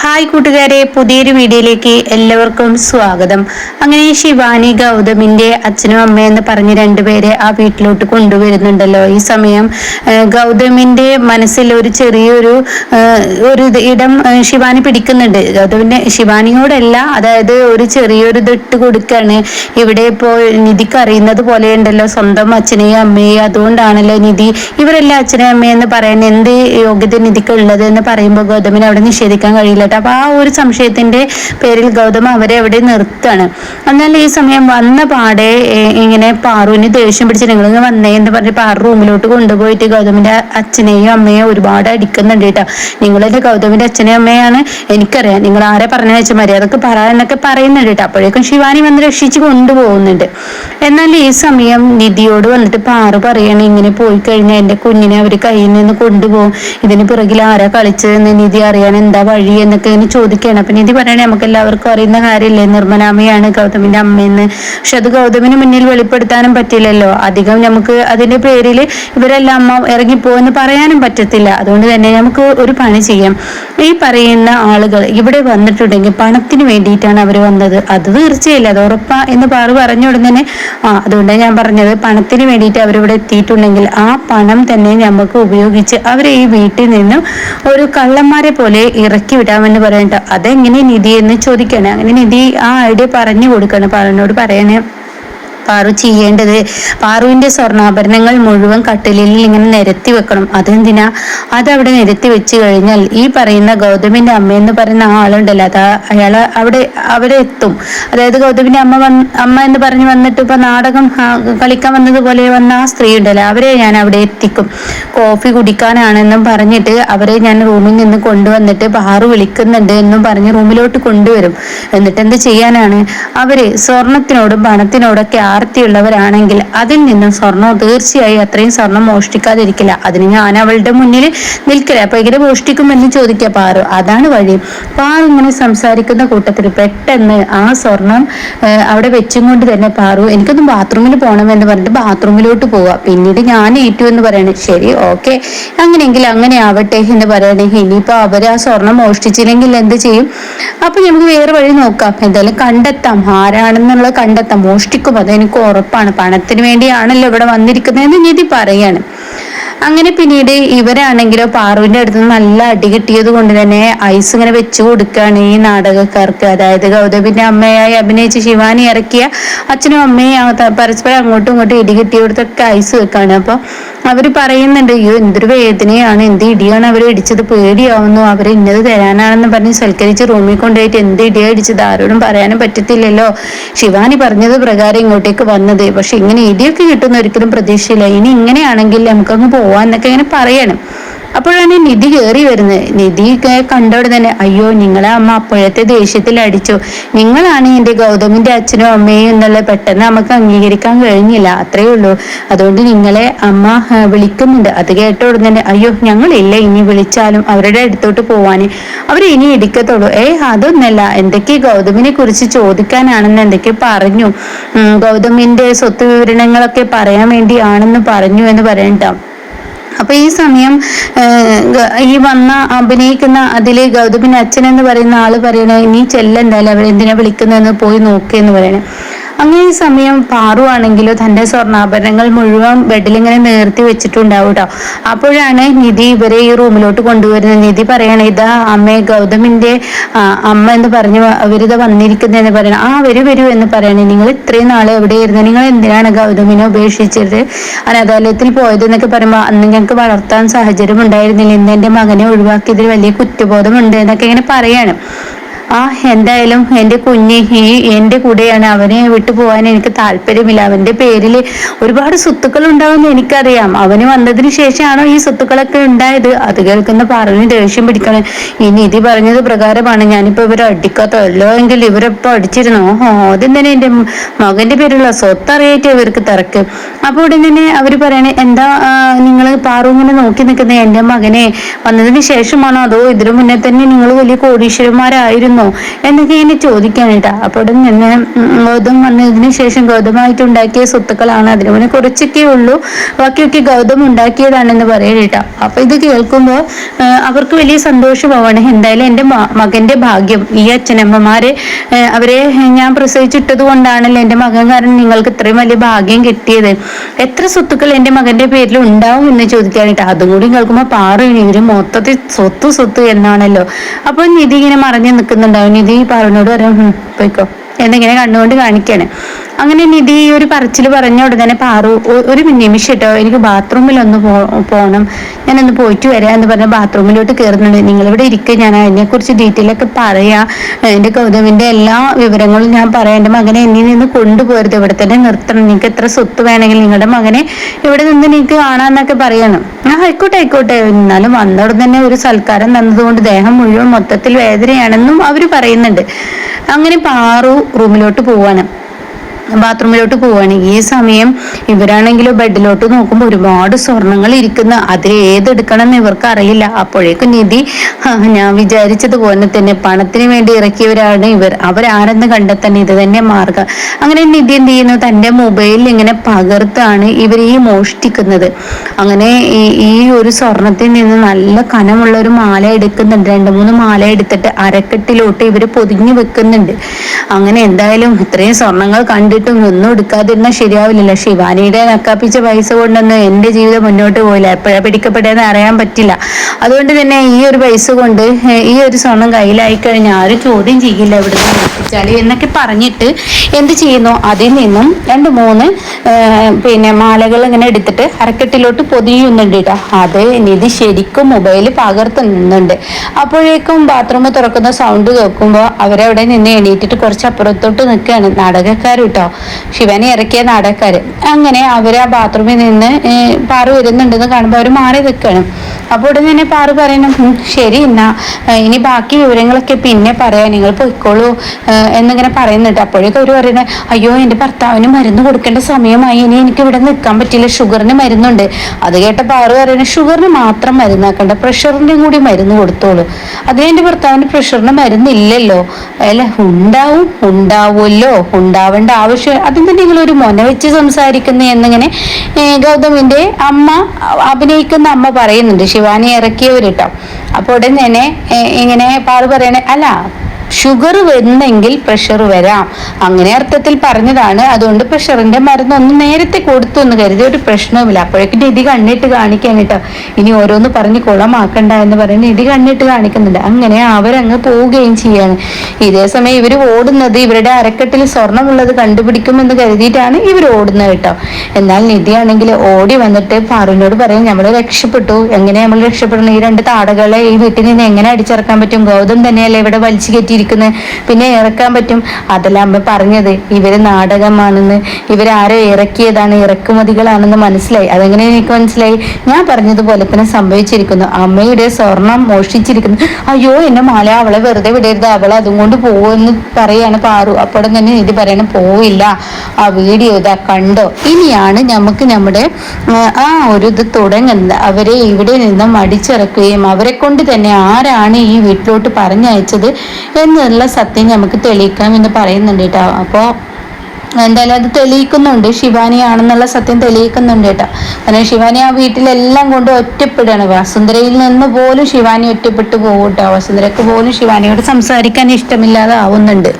Hi കൂട്ടുകാരെ പുതിയൊരു വീഡിയോയിലേക്ക് എല്ലാവർക്കും സ്വാഗതം. അങ്ങനെ ശിവാനി ഗൗതമിന്റെ അച്ഛനും അമ്മയും എന്ന് പറഞ്ഞ് രണ്ടുപേരെ ആ വീട്ടിലോട്ട് കൊണ്ടുവരുന്നുണ്ടല്ലോ. ഈ സമയം ഗൗതമിന്റെ മനസ്സിൽ ഒരു ചെറിയൊരു ഒരു ഇടം ശിവാനി പിടിക്കുന്നുണ്ട്. ഗൗതമിന്റെ ശിവാനിയോടല്ല അതായത് ഒരു ചെറിയൊരു ഇതിട്ട് കൊടുക്കുകയാണ് ഇവിടെ ഇപ്പോൾ നിധിക്ക് അറിയുന്നത് പോലെ ഉണ്ടല്ലോ സ്വന്തം അച്ഛനെയും അമ്മയെയും. അതുകൊണ്ടാണല്ലോ നിധി ഇവരെല്ലാം അച്ഛനെയും അമ്മയെന്ന് പറയാൻ എന്ത് യോഗ്യത നിധിക്ക് ഉള്ളത് എന്ന് പറയുമ്പോൾ ഗൗതമിന് അവിടെ നിഷേധിക്കാൻ കഴിയില്ല. കേട്ടോ. അപ്പൊ ആ ഒരു സംശയത്തിന്റെ പേരിൽ ഗൗതം അവരെ അവിടെ നിർത്തുകയാണ്. എന്നാൽ ഈ സമയം വന്ന പാടെ ഇങ്ങനെ പാറുവിന് ദേഷ്യം പിടിച്ച് നിങ്ങൾ വന്നേ എന്ന് പറഞ്ഞ് പാറു റൂമിലോട്ട് കൊണ്ടുപോയിട്ട് ഗൗതമിന്റെ അച്ഛനെയും അമ്മയെയും ഒരുപാട് അടിക്കുന്നുണ്ട് കേട്ടോ. നിങ്ങളെന്റെ ഗൗതമിന്റെ അച്ഛനെയും അമ്മയാണ് എനിക്കറിയാം. നിങ്ങൾ ആരെ പറഞ്ഞു വെച്ച മര്യാദയ്ക്ക് പറ എന്നൊക്കെ പറയുന്നുണ്ട് കേട്ടോ. അപ്പോഴേക്കും ശിവാനി വന്ന് രക്ഷിച്ച് കൊണ്ടുപോകുന്നുണ്ട്. എന്നാൽ ഈ സമയം നിധിയോട് വന്നിട്ട് പാറു പറയണ ഇങ്ങനെ പോയി കഴിഞ്ഞാൽ എന്റെ കുഞ്ഞിനെ അവർ കയ്യിൽ നിന്ന് കൊണ്ടുപോകും. ഇതിന് പിറകിൽ ആരാ കളിച്ചതെന്ന് നിധി അറിയാൻ എന്താ വഴി? എന്നൊക്കെ ഇങ്ങനെ ചോദിക്കുകയാണ്. അപ്പൊ നിധി പറയണേ നമുക്ക് എല്ലാവർക്കും അറിയുന്ന കാര്യമില്ലേ നിർമ്മലാമയാണ് ഗൗതമിന്റെ അമ്മയെന്ന്. പക്ഷെ അത് ഗൗതമിന് മുന്നിൽ വെളിപ്പെടുത്താനും പറ്റില്ലല്ലോ. അധികം നമുക്ക് അതിന്റെ പേരിൽ ഇവരെല്ലാം അമ്മ ഇറങ്ങിപ്പോന്ന് പറയാനും പറ്റത്തില്ല. അതുകൊണ്ട് തന്നെ നമുക്ക് ഒരു പണി ചെയ്യാം. ഈ പറയുന്ന ആളുകൾ ഇവിടെ വന്നിട്ടുണ്ടെങ്കിൽ പണത്തിന് വേണ്ടിയിട്ടാണ് അവർ വന്നത്. അത് തീർച്ചയായില്ല. അത് ഉറപ്പാ എന്ന് പാറു പറഞ്ഞ ഉടനെ ആ അതുകൊണ്ടാണ് ഞാൻ പറഞ്ഞത് പണത്തിന് വേണ്ടിയിട്ട് അവരിവിടെ എത്തിയിട്ടുണ്ടെങ്കിൽ ആ പണം തന്നെ നമുക്ക് ഉപയോഗിച്ച് അവരെ ഈ വീട്ടിൽ നിന്നും ഒരു കള്ളന്മാരെ പോലെ ഇറക്കി വിടാമെന്ന് പറയണ്ട. അതെങ്ങനെ നിധി എന്ന് ചോദിക്കണേ. അങ്ങനെ നിധി ആ ഐഡിയ പറഞ്ഞു കൊടുക്കണം. പറഞ്ഞോട് പറയണേ പാറു ചെയ്യേണ്ടത്? പാറുവിന്റെ സ്വർണാഭരണങ്ങൾ മുഴുവൻ കട്ടിലിൽ ഇങ്ങനെ നിരത്തി വെക്കണം. അതെന്തിനാ? അതവിടെ നിരത്തി വെച്ച് കഴിഞ്ഞാൽ ഈ പറയുന്ന ഗൗതമിന്റെ അമ്മ എന്ന് പറയുന്ന ആളുണ്ടല്ലോ. അത് അയാൾ അവിടെ അവിടെ എത്തും. അതായത് ഗൗതമിന്റെ അമ്മ വന്ന് അമ്മ എന്ന് പറഞ്ഞ് വന്നിട്ട് ഇപ്പൊ നാടകം കളിക്കാൻ വന്നതുപോലെ വന്ന ആ സ്ത്രീ ഉണ്ടല്ലോ. അവരെ ഞാൻ അവിടെ എത്തിക്കും. കോഫി കുടിക്കാനാണെന്നും പറഞ്ഞിട്ട് അവരെ ഞാൻ റൂമിൽ നിന്ന് കൊണ്ടുവന്നിട്ട് പാറു വിളിക്കുന്നുണ്ട് എന്നും പറഞ്ഞ് റൂമിലോട്ട് കൊണ്ടുവരും. എന്നിട്ട് എന്ത് ചെയ്യാനാണ്? അവർ സ്വർണത്തിനോടും പണത്തിനോടൊക്കെ ആർത്തിയുള്ളവരാണെങ്കിൽ അതിൽ നിന്നും സ്വർണം തീർച്ചയായും അത്രയും സ്വർണം മോഷ്ടിക്കാതിരിക്കില്ല. അതിന് ഞാൻ അവളുടെ മുന്നിൽ നിൽക്കില്ല. അപ്പൊ ഇങ്ങനെ മോഷ്ടിക്കുമെന്ന് ചോദിക്കുക പാറു. അതാണ് വഴി. പാറു ഇങ്ങനെ സംസാരിക്കുന്ന കൂട്ടത്തിൽ പെട്ടെന്ന് ആ സ്വർണം അവിടെ വെച്ചും കൊണ്ട് തന്നെ പാറു എനിക്കൊന്ന് ബാത്റൂമിൽ പോകണം എന്ന് പറഞ്ഞിട്ട് ബാത്റൂമിലോട്ട് പോവുക പിന്നീട് ഞാൻ ഏറ്റു എന്ന് പറയണേ. ശരി ഓക്കെ. അങ്ങനെയെങ്കിൽ അങ്ങനെ ആവട്ടെ എന്ന് പറയണേ. ഇനിയിപ്പോ അവർ ആ സ്വർണം മോഷ്ടിച്ചില്ലെങ്കിൽ എന്ത് ചെയ്യും? അപ്പൊ നമുക്ക് വേറെ വഴി നോക്കാം. എന്തായാലും കണ്ടെത്താം. ആരാണെന്നുള്ളത് കണ്ടെത്താം. മോഷ്ടിക്കും. അതെനിക്ക് ഉറപ്പാണ്. പണത്തിന് വേണ്ടിയാണല്ലോ ഇവിടെ വന്നിരിക്കുന്നതെന്ന് നിധി പറയാണ്. അങ്ങനെ പിന്നീട് ഇവരാണെങ്കിലോ പാറുവിന്റെ അടുത്ത് നല്ല അടി കിട്ടിയത് കൊണ്ട് തന്നെ ഐസ് ഇങ്ങനെ വെച്ചു കൊടുക്കുകയാണ് ഈ നാടകക്കാർക്ക്. അതായത് ഗൗതമിന്റെ അമ്മയായി അഭിനയിച്ച് ശിവാനി ഇറക്കിയ അച്ഛനും അമ്മയും പരസ്പരം അങ്ങോട്ടും ഇങ്ങോട്ടും ഇടി കിട്ടിയവിടത്തൊക്കെ ഐസ് വെക്കാണ്. അപ്പൊ അവർ പറയുന്നുണ്ട് അയ്യോ എന്തൊരു വേദനയാണ് എന്ത് ഇടിയാണ് അവർ ഇടിച്ചത് പേടിയാവുന്നു അവർ ഇന്നത് തരാനാണെന്ന് പറഞ്ഞ് സൽക്കരിച്ച് റൂമിൽ കൊണ്ടുപോയിട്ട് എന്ത് ഇടിയാ ഇടിച്ചത് ആരോടും പറയാനും പറ്റത്തില്ലല്ലോ. ശിവാനി പറഞ്ഞത് പ്രകാരം ഇങ്ങോട്ടേക്ക് വന്നത്. പക്ഷെ ഇങ്ങനെ ഇടിയൊക്കെ കിട്ടുന്ന ഒരിക്കലും പ്രതീക്ഷയില്ല. ഇനി ഇങ്ങനെയാണെങ്കിൽ നമുക്കങ്ങ് പോവാന്നൊക്കെ ഇങ്ങനെ പറയണം. അപ്പോഴാണ് നിധി കയറി വരുന്നത്. നിധി കണ്ടോടെ തന്നെ അയ്യോ നിങ്ങളെ അമ്മ അപ്പോഴത്തെ ദേഷ്യത്തിൽ അടിച്ചു. നിങ്ങളാണ് എന്റെ ഗൗതമിന്റെ അച്ഛനും അമ്മയും എന്നുള്ള പെട്ടെന്ന് നമുക്ക് അംഗീകരിക്കാൻ കഴിഞ്ഞില്ല. അത്രേ ഉള്ളൂ. അതുകൊണ്ട് നിങ്ങളെ അമ്മ വിളിക്കുന്നുണ്ട്. അത് കേട്ട ഉടനെ തന്നെ അയ്യോ ഞങ്ങളില്ല. ഇനി വിളിച്ചാലും അവരുടെ അടുത്തോട്ട് പോവാന്. അവർ ഇനി എടുക്കത്തുള്ളൂ. ഏ അതൊന്നല്ല. എന്തൊക്കെ ഗൗതമിനെ കുറിച്ച് ചോദിക്കാനാണെന്ന് എന്തൊക്കെ പറഞ്ഞു? ഗൗതമിന്റെ സ്വത്ത് വിവരണങ്ങളൊക്കെ പറയാൻ വേണ്ടി ആണെന്ന് പറഞ്ഞു എന്ന് പറയണ്ട. അപ്പൊ ഈ സമയം ഈ വന്ന അഭിനയിക്കുന്ന അതിലെ ഗൗതമിന്റെ അച്ഛൻ എന്ന് പറയുന്ന ആൾ പറയണേ നീ ചെല്ലണ്ടല്ലേ അവരെന്തിനാ വിളിക്കുന്നതെന്ന് പോയി നോക്കിയെന്ന് പറയണേ. അങ്ങനെ ഈ സമയം പാറു ആണെങ്കിലോ തന്റെ സ്വർണാഭരണങ്ങൾ മുഴുവൻ ബെഡിൽ ഇങ്ങനെ നേർത്തി വെച്ചിട്ടുണ്ടാവും കേട്ടോ അപ്പോഴാണ് നിധി ഇവരെ ഈ റൂമിലോട്ട് കൊണ്ടുവരുന്നത്. നിധി പറയണ ഇതാ അമ്മേ ഗൗതമിന്റെ അമ്മ എന്ന് പറഞ്ഞു അവരിത് വന്നിരിക്കുന്നതെന്ന് പറയണം. ആ വരൂ വരൂ എന്ന് പറയണേ. നിങ്ങൾ ഇത്രയും നാളെ എവിടെയായിരുന്നു? നിങ്ങൾ എന്തിനാണ് ഗൗതമിനെ ഉപേക്ഷിച്ചത്? അനാഥാലയത്തിൽ പോയത് എന്നൊക്കെ പറയുമ്പോൾ അന്ന് ഞങ്ങൾക്ക് വളർത്താൻ സാഹചര്യം ഉണ്ടായിരുന്നില്ല ഇന്ന് എന്റെ മകനെ ഒഴിവാക്കിയതിൽ വലിയ കുറ്റബോധമുണ്ട് എന്നൊക്കെ ഇങ്ങനെ പറയാണ്. ആ എന്തായാലും എന്റെ കുഞ്ഞ് ഈ എന്റെ കൂടെയാണ്. അവനെ വിട്ടു പോകാൻ എനിക്ക് താല്പര്യമില്ല. അവന്റെ പേരിൽ ഒരുപാട് സ്വത്തുക്കൾ ഉണ്ടാവുമെന്ന് എനിക്കറിയാം. അവന് വന്നതിന് ശേഷമാണോ ഈ സ്വത്തുക്കളൊക്കെ ഉണ്ടായത്? അത് കേൾക്കുന്ന പറഞ്ഞു ദേഷ്യം പിടിക്കണം. ഈ നിധി പറഞ്ഞത് പ്രകാരമാണ്. ഞാനിപ്പോ ഇവരെ അടിക്കാത്തല്ലോ എങ്കിൽ ഇവരെപ്പോ അടിച്ചിരുന്നോ? ഓ ആദ്യം തന്നെ എന്റെ മകന്റെ പേരുള്ള സ്വത്ത് അറിയായിട്ട് ഇവർക്ക് തിരക്ക്. അപ്പോൾ ഉടൻ തന്നെ അവർ പറയണേ എന്താ നിങ്ങൾ പാറു ഇങ്ങനെ നോക്കി നിൽക്കുന്നത് എന്റെ മകനെ വന്നതിന് ശേഷമാണോ? അതോ ഇതിനു മുന്നേ തന്നെ നിങ്ങൾ വലിയ കോടീശ്വരന്മാരായിരുന്നു ഉണ്ടാവുമോ എന്നൊക്കെ ഇങ്ങനെ ചോദിക്കാനായിട്ടാ അപ്പോൾ തന്നെ ഗൗതം വന്നതിന് ശേഷം ഗൗതമായിട്ട് ഉണ്ടാക്കിയ സ്വത്തുക്കളാണ്. അതിന് മുന്നേ കുറച്ചൊക്കെ ഉള്ളൂ. ബാക്കിയൊക്കെ ഗൗതം ഉണ്ടാക്കിയതാണെന്ന് പറയാനിട്ടാ അപ്പൊ ഇത് കേൾക്കുമ്പോൾ അവർക്ക് വലിയ സന്തോഷമാവാണ്. എന്തായാലും എന്റെ മകന്റെ ഭാഗ്യം ഈ അച്ഛനമ്മമാരെ അവരെ ഞാൻ പ്രസവിച്ചിട്ടത് കൊണ്ടാണല്ലോ എന്റെ മകൻ കാരണം നിങ്ങൾക്ക് ഇത്രയും വലിയ ഭാഗ്യം കിട്ടിയത്. എത്ര സ്വത്തുക്കൾ എന്റെ മകന്റെ പേരിൽ ഉണ്ടാവും എന്ന് ചോദിക്കാനായിട്ട് അതും കൂടി കേൾക്കുമ്പോൾ പാറു ഇവർ മൊത്തത്തിൽ സ്വത്ത് സ്വത്ത് എന്നാണല്ലോ. അപ്പൊ നിധി ഇങ്ങനെ മറിഞ്ഞു നിൽക്കുന്നുണ്ടാവും നിധി പാറുവിനോട് പറയാം പോയിക്കോ. എന്നിങ്ങനെ കണ്ണുകൊണ്ട് കാണിക്കാണ്. അങ്ങനെ നിധി ഈ ഒരു പറച്ചിൽ പറഞ്ഞ ഉടനെ പാറു ഒരു നിമിഷം കേട്ടോ എനിക്ക് ബാത്റൂമിൽ ഒന്ന് പോകണം ഞാനൊന്ന് പോയിട്ട് വരാം എന്ന് പറഞ്ഞ ബാത്റൂമിലോട്ട് കയറുന്നുണ്ട്. നിങ്ങളിവിടെ ഇരിക്കുക ഞാൻ അതിനെക്കുറിച്ച് ഡീറ്റെയിൽ ഒക്കെ പറയാം. എന്റെ ഗൗതമിന്റെ എല്ലാ വിവരങ്ങളും ഞാൻ പറയാം. എന്റെ മകനെ എന്നിൽ നിന്ന് കൊണ്ടുപോരുത് ഇവിടെ തന്നെ നിർത്തണം. നിങ്ങൾക്ക് എത്ര സ്വത്ത് വേണമെങ്കിൽ നിങ്ങളുടെ മകനെ ഇവിടെ നിന്ന് നിങ്ങൾക്ക് കാണാന്നൊക്കെ പറയണം. ആ ആയിക്കോട്ടെ ആയിക്കോട്ടെ. എന്നാലും വന്നോട് തന്നെ ഒരു സൽക്കാരം തന്നതുകൊണ്ട് ദേഹം മുഴുവൻ മൊത്തത്തിൽ വേദനയാണെന്നും അവർ പറയുന്നുണ്ട്. അങ്ങനെ പാറു റൂമിലോട്ട് പോവാണ്. ബാത്റൂമിലോട്ട് പോവാണ് ഈ സമയം ഇവരാണെങ്കിലും ബെഡിലോട്ട് നോക്കുമ്പോൾ ഒരുപാട് സ്വർണങ്ങൾ ഇരിക്കുന്ന. അതിൽ ഏതെടുക്കണം ഇവർക്ക് അറിയില്ല അപ്പോഴേക്കും നിധി ഞാൻ വിചാരിച്ചതുപോലെ തന്നെ പണത്തിന് വേണ്ടി ഇറക്കിയവരാണ് ഇവർ. അവരാരെന്ന് കണ്ടെത്താൻ ഇത് തന്നെ മാർഗം. അങ്ങനെ നിധി എന്ത് ചെയ്യുന്നു? തന്റെ മൊബൈലിൽ ഇങ്ങനെ പകർത്താണ് ഇവർ ഈ മോഷ്ടിക്കുന്നത്. അങ്ങനെ ഈ ഒരു സ്വർണത്തിൽ നിന്ന് നല്ല കനമുള്ള ഒരു മാല എടുക്കുന്നുണ്ട്. രണ്ട് മൂന്ന് മാല എടുത്തിട്ട് അരക്കെട്ടിലോട്ട് ഇവർ പൊതിഞ്ഞു വെക്കുന്നുണ്ട്. അങ്ങനെ എന്തായാലും ഇത്രയും സ്വർണങ്ങൾ കണ്ട് കണ്ടിട്ടും ഒന്നും എടുക്കാതിരുന്നാൽ ശരിയാവില്ലല്ലോ. ശിവാനിയുടെ നക്കാപ്പിച്ച പൈസ കൊണ്ടൊന്നും എന്റെ ജീവിതം മുന്നോട്ട് പോയില്ല. എപ്പോഴാ പിടിക്കപ്പെട്ടതെന്ന് അറിയാൻ പറ്റില്ല. അതുകൊണ്ട് തന്നെ ഈ ഒരു പൈസ കൊണ്ട് ഈ ഒരു സ്വർണം കയ്യിലായി കഴിഞ്ഞാൽ ആരും ചോദ്യം ചെയ്യില്ല ഇവിടുന്ന് എന്നൊക്കെ പറഞ്ഞിട്ട് എന്ത് ചെയ്യുന്നു? അതിൽ നിന്നും രണ്ട് മൂന്ന് പിന്നെ മാലകൾ ഇങ്ങനെ എടുത്തിട്ട് അരക്കെട്ടിലോട്ട് പൊതിയുന്നുണ്ട് കേട്ടോ. അത് നിധി ശരിക്കും മൊബൈൽ പകർത്തുന്നുണ്ട് അപ്പോഴേക്കും ബാത്റൂം തുറക്കുന്ന സൗണ്ട് കേൾക്കുമ്പോൾ അവരവിടെ നിന്ന് എണീറ്റിട്ട് കുറച്ച് അപ്പുറത്തോട്ട് നിൽക്കുകയാണ്. നാടകക്കാർ കേട്ടോ ശിവനെ ഇറക്കിയ നാടകക്കാര് അങ്ങനെ അവർ ആ ബാത്റൂമിൽ നിന്ന് പാറു വരുന്നുണ്ടെന്ന് കാണുമ്പോൾ അവർ മാറി നിൽക്കണം അപ്പോൾ ഉടനെ തന്നെ പാറു പറയണം ശരി എന്നാ. ഇനി ബാക്കി വിവരങ്ങളൊക്കെ പിന്നെ പറയാം. നിങ്ങൾ പൊയ്ക്കോളൂ. എന്നിങ്ങനെ പറയുന്നുണ്ട്. അപ്പോഴേക്കും അവർ പറയുന്നത് അയ്യോ എന്റെ ഭർത്താവിന് മരുന്ന് കൊടുക്കേണ്ട സമയമായി. ഇനി എനിക്ക് ഇവിടെ നിൽക്കാൻ പറ്റില്ല. ഷുഗറിന് മരുന്നുണ്ട്. അത് കേട്ട പാറു പറയുന്നത് ഷുഗറിന് മാത്രം മരുന്നാക്കണ്ട. പ്രഷറിന്റെയും കൂടി മരുന്ന് കൊടുത്തോളൂ. അതിന് എന്റെ ഭർത്താവിന് പ്രഷറിന് മരുന്നില്ലല്ലോ. അല്ല ഉണ്ടാവും. ഉണ്ടാവുമല്ലോ. ഉണ്ടാവേണ്ട ആവശ്യം അതിന് നിങ്ങൾ ഒരു മൊന വെച്ച് സംസാരിക്കുന്നു എന്നിങ്ങനെ ഗൗതമിന്റെ അമ്മ അഭിനയിക്കുന്ന അമ്മ പറയുന്നുണ്ട്. ശിവാനി ഇറക്കിയവരിട്ടോ അപ്പോൾ ഉടൻ തന്നെ ഇങ്ങനെ പാറു പറയണേ അല്ല ഷുഗർ വരുന്നെങ്കിൽ പ്രഷർ വരാം. അങ്ങനെ അർത്ഥത്തിൽ പറഞ്ഞതാണ്. അതുകൊണ്ട് പ്രഷറിന്റെ മരുന്ന് ഒന്ന് നേരത്തെ കൊടുത്തു എന്ന് കരുതി ഒരു പ്രശ്നവുമില്ല. അപ്പോഴേക്കും നിധി കണ്ണിട്ട് കാണിക്കാൻ കേട്ടോ ഇനി ഓരോന്ന് പറഞ്ഞ് കുളമാക്കണ്ട എന്ന് പറഞ്ഞ് നിധി കണ്ണിട്ട് കാണിക്കുന്നുണ്ട്. അങ്ങനെ അവരങ്ങ് പോവുകയും ചെയ്യാണ്. ഇതേ സമയം ഇവർ ഓടുന്നത് ഇവരുടെ അരക്കെട്ടിൽ സ്വർണമുള്ളത് കണ്ടുപിടിക്കുമെന്ന് കരുതിയിട്ടാണ് ഇവർ ഓടുന്നത് കേട്ടോ എന്നാൽ നിധി ആണെങ്കിൽ ഓടി വന്നിട്ട് പാറുവിനോട് പറയും നമ്മൾ രക്ഷപ്പെട്ടു. എങ്ങനെ നമ്മൾ രക്ഷപ്പെടണം? ഈ രണ്ട് താടകളെ ഈ വീട്ടിൽ നിന്ന് എങ്ങനെ അടിച്ചിറക്കാൻ പറ്റും? ഗൗതം തന്നെയല്ലേ ഇവിടെ വലിച്ചു കയറ്റി ഇരിക്കുന്നത് പിന്നെ ഇറക്കാൻ പറ്റും. അതെല്ലാം അമ്മ പറഞ്ഞത്. ഇവർ നാടകമാണെന്ന്. ഇവരാരോ ഇറക്കിയതാണ്? ഇറക്കുമതികളാണെന്ന് മനസ്സിലായി. അതെങ്ങനെ എനിക്ക് മനസ്സിലായി? ഞാൻ പറഞ്ഞതുപോലെ തന്നെ സംഭവിച്ചിരിക്കുന്നു. അമ്മയുടെ സ്വർണം മോഷ്ടിച്ചിരിക്കുന്നു. അയ്യോ എന്നെ മാല അവളെ വെറുതെ വിടരുത്. അവളെ അതും കൊണ്ട് പോകുമെന്ന് പറയാണ് പാറു. അപ്പോഴും തന്നെ ഇത് പറയണം പോവില്ല. ആ വീഡിയോ ഇതാ കണ്ടോ? ഇനിയാണ് നമുക്ക് നമ്മുടെ ആ ഒരു ഇത് തുടങ്ങുന്നത്. അവരെ ഇവിടെ നിന്നും അടിച്ചിറക്കുകയും അവരെ കൊണ്ട് തന്നെ ആരാണ് ഈ വീട്ടിലോട്ട് പറഞ്ഞയച്ചത് എന്നുള്ള സത്യം നമുക്ക് തെളിയിക്കണം എന്ന് പറയുന്നുണ്ട് കേട്ടോ. അപ്പോൾ എന്തായാലും അത് തെളിയിക്കുന്നുണ്ട്. ശിവാനി ആണെന്നുള്ള സത്യം തെളിയിക്കുന്നുണ്ട് കേട്ടോ. കാരണം ശിവാനി ആ വീട്ടിലെല്ലാം കൊണ്ട് ഒറ്റപ്പെടുകയാണ് വസുന്ധരയിൽ നിന്ന് പോലും ശിവാനി ഒറ്റപ്പെട്ടു പോകും കേട്ടോ. വസുന്ധരക്ക് പോലും ശിവാനിയോട് സംസാരിക്കാൻ ഇഷ്ടമില്ലാതെ ആവുന്നുണ്ട്